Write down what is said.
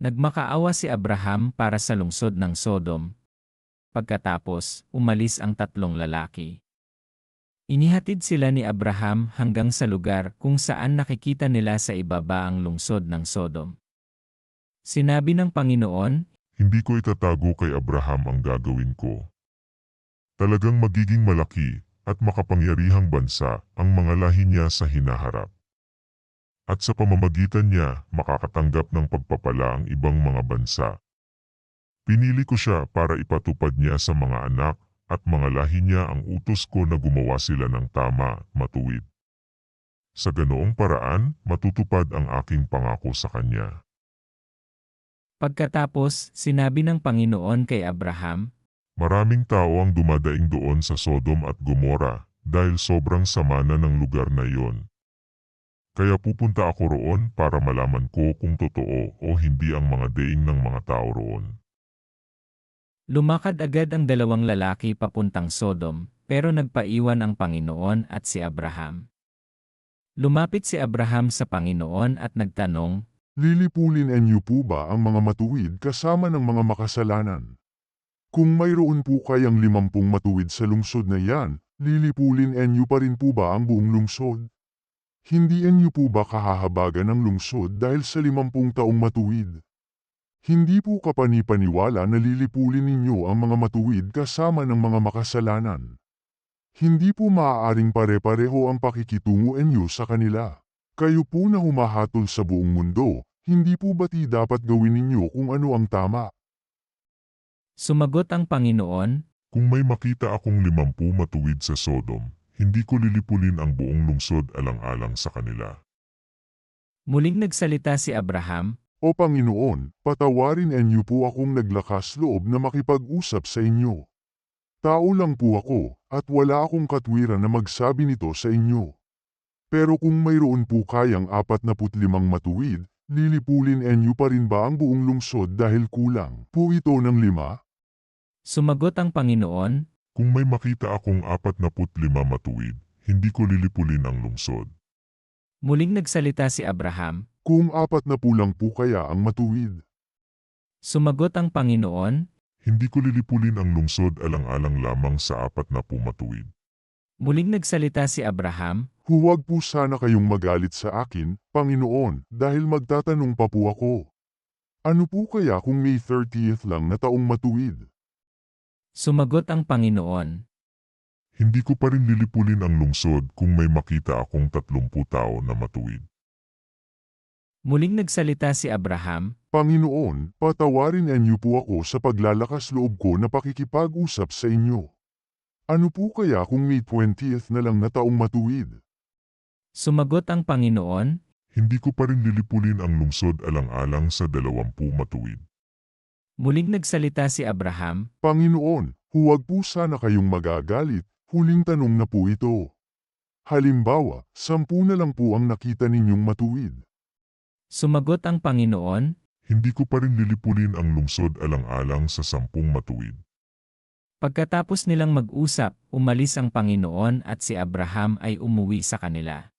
Nagmakaawa si Abraham para sa lungsod ng Sodom. Pagkatapos, umalis ang tatlong lalaki. Inihatid sila ni Abraham hanggang sa lugar kung saan nakikita nila sa ibaba ang lungsod ng Sodom. Sinabi ng Panginoon, Hindi ko itatago kay Abraham ang gagawin ko. Talagang magiging malaki at makapangyarihang bansa ang mga lahi niya sa hinaharap. At sa pamamagitan niya, makakatanggap ng pagpapala ang ibang mga bansa. Pinili ko siya para ipatupad niya sa mga anak at mga lahi niya ang utos ko na gumawa sila ng tama, matuwid. Sa ganoong paraan, matutupad ang aking pangako sa kanya. Pagkatapos, sinabi ng Panginoon kay Abraham, Maraming tao ang dumadaing doon sa Sodom at Gomora dahil sobrang sama na ng lugar na iyon. Kaya pupunta ako roon para malaman ko kung totoo o hindi ang mga daing ng mga tao roon. Lumakad agad ang dalawang lalaki papuntang Sodom, pero nagpaiwan ang Panginoon at si Abraham. Lumapit si Abraham sa Panginoon at nagtanong, Lilipulin niyo po ba ang mga matuwid kasama ng mga makasalanan? Kung mayroon po kayang limampung matuwid sa lungsod na yan, lilipulin niyo pa rin po ba ang buong lungsod? Hindi niyo po ba kahahabagan ng lungsod dahil sa limampung taong matuwid? Hindi po kapanipaniwala na lilipulin ninyo ang mga matuwid kasama ng mga makasalanan. Hindi po maaaring pare-pareho ang pakikitungo ninyo sa kanila. Kayo po na humahatol sa buong mundo, hindi po bati dapat gawin ninyo kung ano ang tama? Sumagot ang Panginoon, Kung may makita akong limampu matuwid sa Sodom, hindi ko lilipulin ang buong lungsod alang-alang sa kanila. muling nagsalita si Abraham, O Panginoon, patawarin niyo po akong naglakas loob na makipag-usap sa inyo. Tao lang po ako, at wala akong katwiran na magsabi nito sa inyo. Pero kung mayroon po kayang apat na putlimang matuwid, lilipulin niyo pa rin ba ang buong lungsod dahil kulang po ito ng lima? sumagot ang Panginoon, Kung may makita akong apat na lima matuwid, hindi ko lilipulin ang lungsod. muling nagsalita si Abraham, Kung apat na pulang po kaya ang matuwid. sumagot ang Panginoon, Hindi ko lilipulin ang lungsod alang-alang lamang sa apat na matuwid. muling nagsalita si Abraham, Huwag po sana kayong magalit sa akin, Panginoon, dahil magtatanong pa po ako. Ano po kaya kung May 30th lang na taong matuwid? Sumagot ang Panginoon, Hindi ko pa rin lilipulin ang lungsod kung may makita akong tatlumpu tao na matuwid. muling nagsalita si Abraham, Panginoon, patawarin niyo po ako sa paglalakas loob ko na pakikipag-usap sa inyo. Ano po kaya kung May 20th na lang na taong matuwid? sumagot ang Panginoon, Hindi ko pa rin lilipulin ang lungsod alang-alang sa dalawampu matuwid. Muling nagsalita si Abraham, Panginoon, huwag po sana kayong magagalit, huling tanong na po ito. Halimbawa, sampu na lang po ang nakita ninyong matuwid. sumagot ang Panginoon, Hindi ko pa rin lilipulin ang lungsod alang-alang sa sampung matuwid. Pagkatapos nilang mag-usap, umalis ang Panginoon at si Abraham ay umuwi sa kanila.